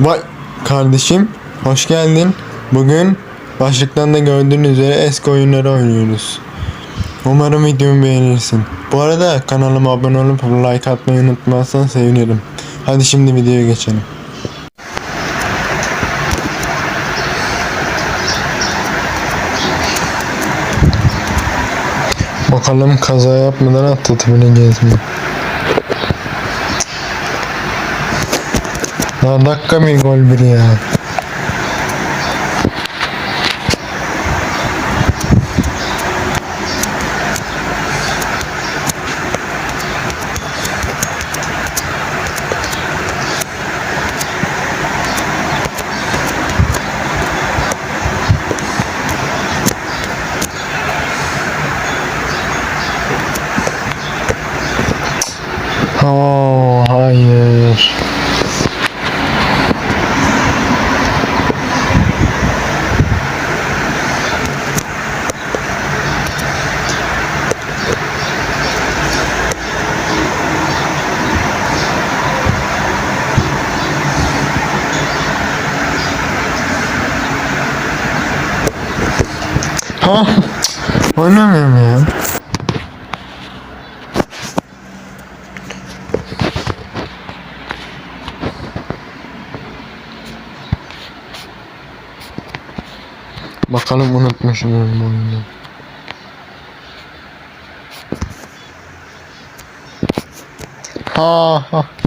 Vay kardeşim hoş geldin. Bugün başlıktan da gördüğünüz üzere eski oyunları oynuyoruz. Umarım videomu beğenirsin. Bu arada kanalıma abone olup like atmayı unutmazsan sevinirim. Hadi şimdi videoya geçelim. Bakalım kaza yapmadan atlatabileceğiz mi? Gol bir ya. Oh, Ha? Oynamıyorum ya. Bakalım unutmuşum bu oyunu. Ha ha.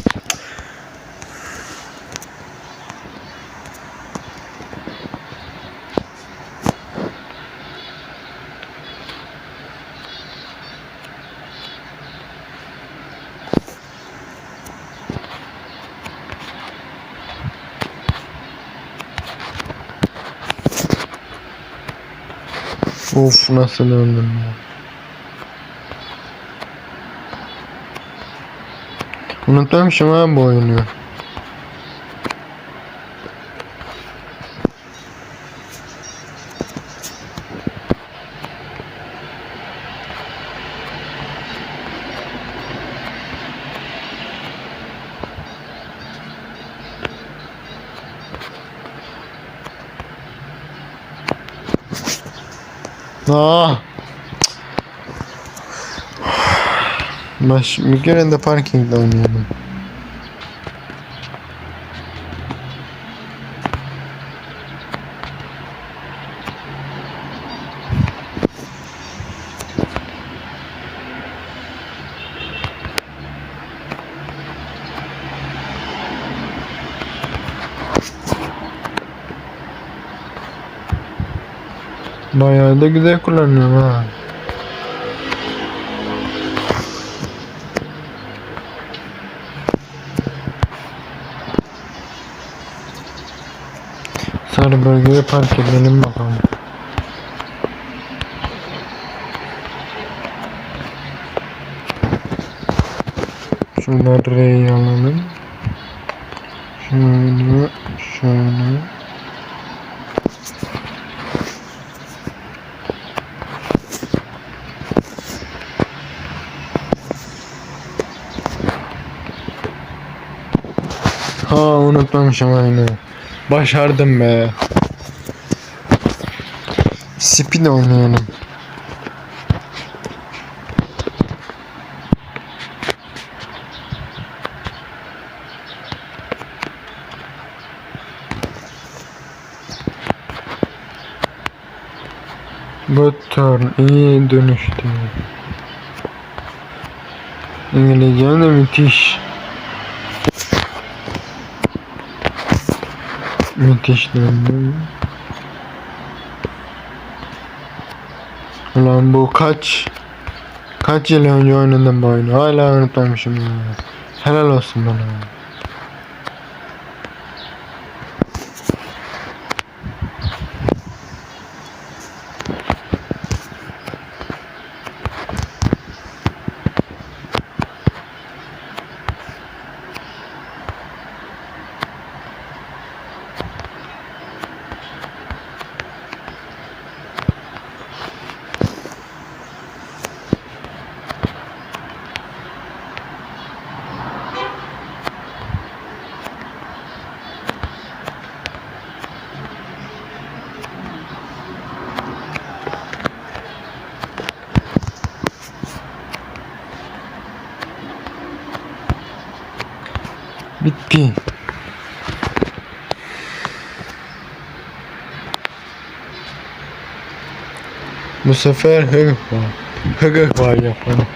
Of nasıl öldüm ya. Unutmamışım ha bu oyunu. Ah. Baş, bir kere de parkingde oynuyordum. Bayağı da güzel kullanıyorum ha. Bölgeye park edelim bakalım. Şunları R'yi alalım. Şöyle, şöyle. Ha unutmamışım aynı. Başardım be. Spin oynayalım. Bu turn iyi dönüştü. İngilizcem de müthiş. Müthiş döndü. Ulan bu kaç kaç yıl önce oynadım bu oyunu hala unutmamışım ya. Helal olsun bana. Bitti. Bu sefer hıgık var. Hıgık var yapalım.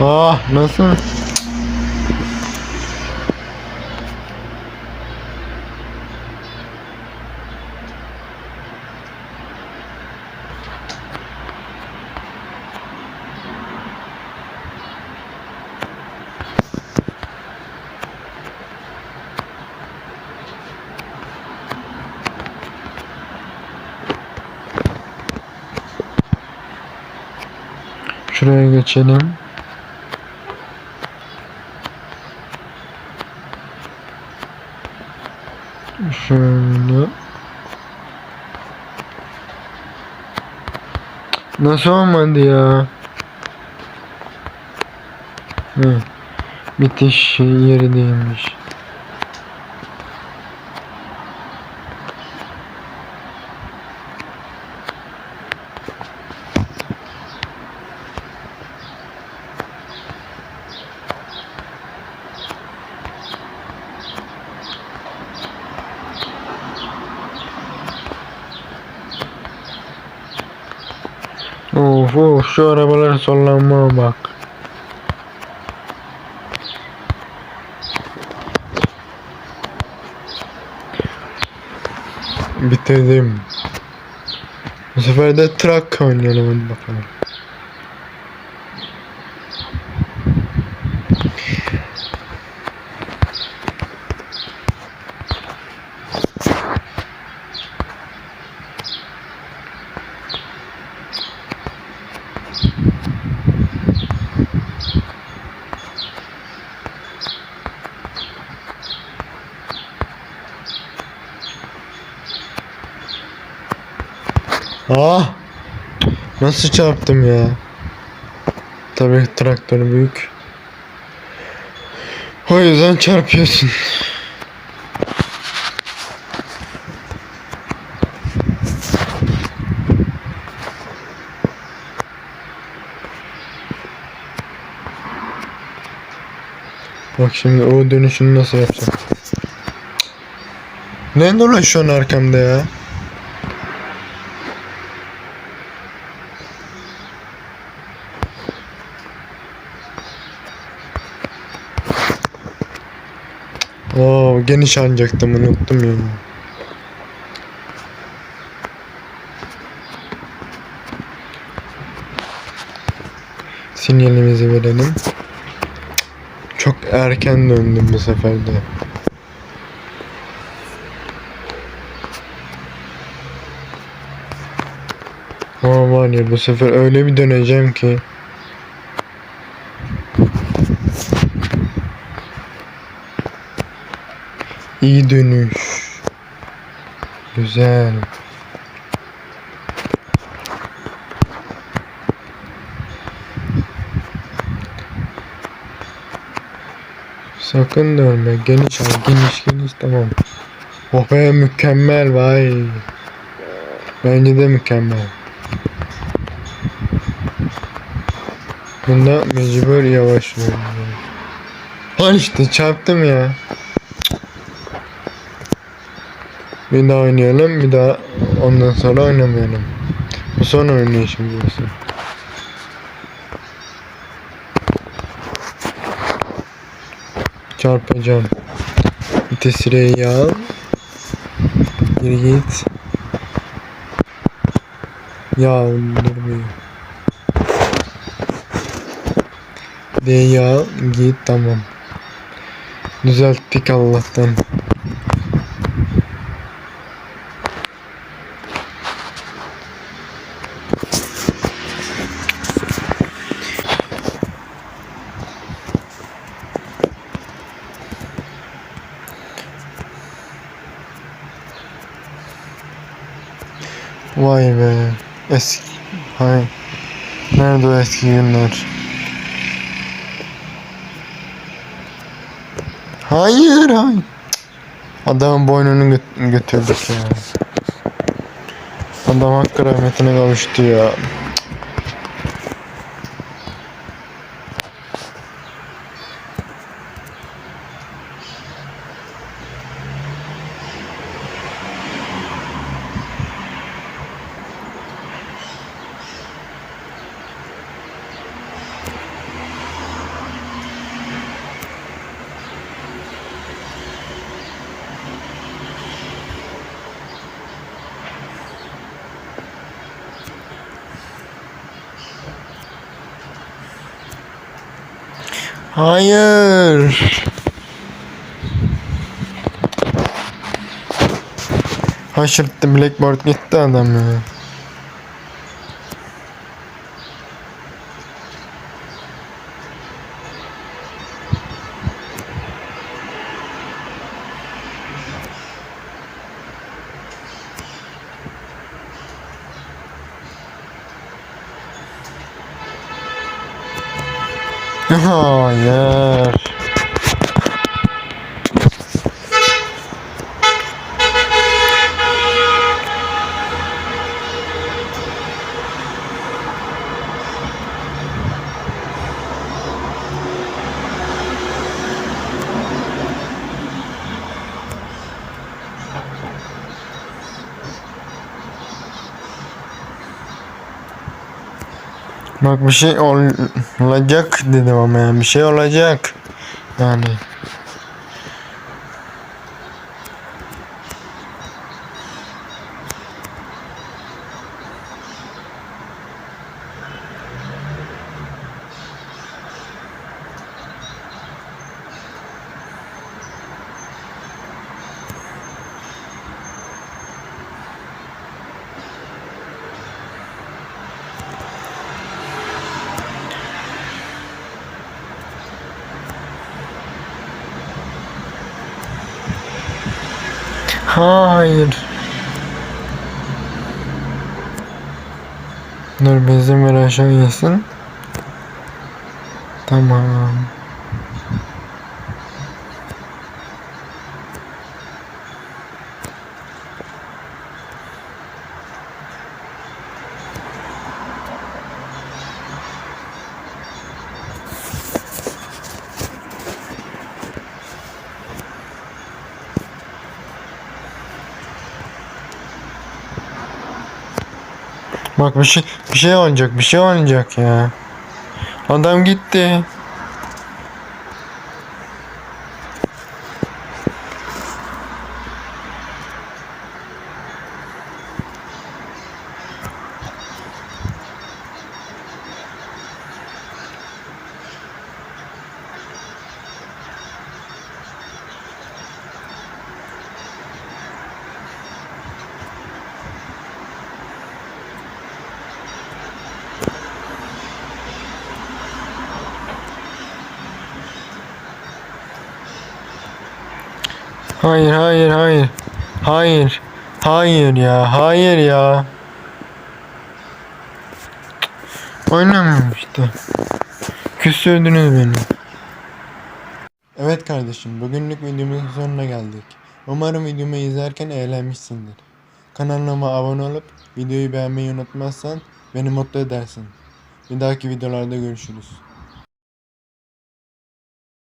Ah nasıl? Şuraya geçelim. Şöyle. Nasıl olmadı ya? Hı. Bitiş yeri değilmiş. Of of şu arabaların sollanmaya bak. Bitirdim. Bu sefer de truck oynayalım bakalım. Ah! Nasıl çarptım ya? Tabii traktör büyük. O yüzden çarpıyorsun. Bak şimdi o dönüşünü nasıl yapacağım? Ne dolaşıyorsun arkamda ya? Geniş anacaktım unuttum ya. Sinyalimizi verelim. Çok erken döndüm bu sefer de. Ama var ya bu sefer öyle bir döneceğim ki. İyi dönüş. Güzel. Sakın dönme. Geniş al. Geniş geniş tamam. Oh be mükemmel vay. Bence de mükemmel. Bunda mecbur yavaşlıyorum. Lan işte çarptım ya. Bir daha oynayalım bir daha ondan sonra oynamayalım. Bu son oynayışım burası. Çarpacağım. Vitesireyi al. Geri git. Ya dur bir. D'yi al git tamam. Düzelttik Allah'tan. Vay be. Eski. Hay. Nerede o eski günler? Hayır hayır. Adamın boynunu gö- götürdük ya. Adam hakkı rahmetine kavuştu ya. Hayır. Haşırttı Blackboard gitti adam ya. Hayır. Bak bir şey ol- olacak dedim ama yani bir şey olacak. Yani. Hayır. Dur bizim aşağı insin. Tamam. Bak bir şey bir şey olacak bir şey olacak ya. Adam gitti. Hayır hayır hayır. Hayır. Hayır ya. Hayır ya. Oynamıyorum işte. Küstürdünüz beni. Evet kardeşim, bugünlük videomuzun sonuna geldik. Umarım videomu izlerken eğlenmişsindir. Kanalıma abone olup videoyu beğenmeyi unutmazsan beni mutlu edersin. Bir dahaki videolarda görüşürüz.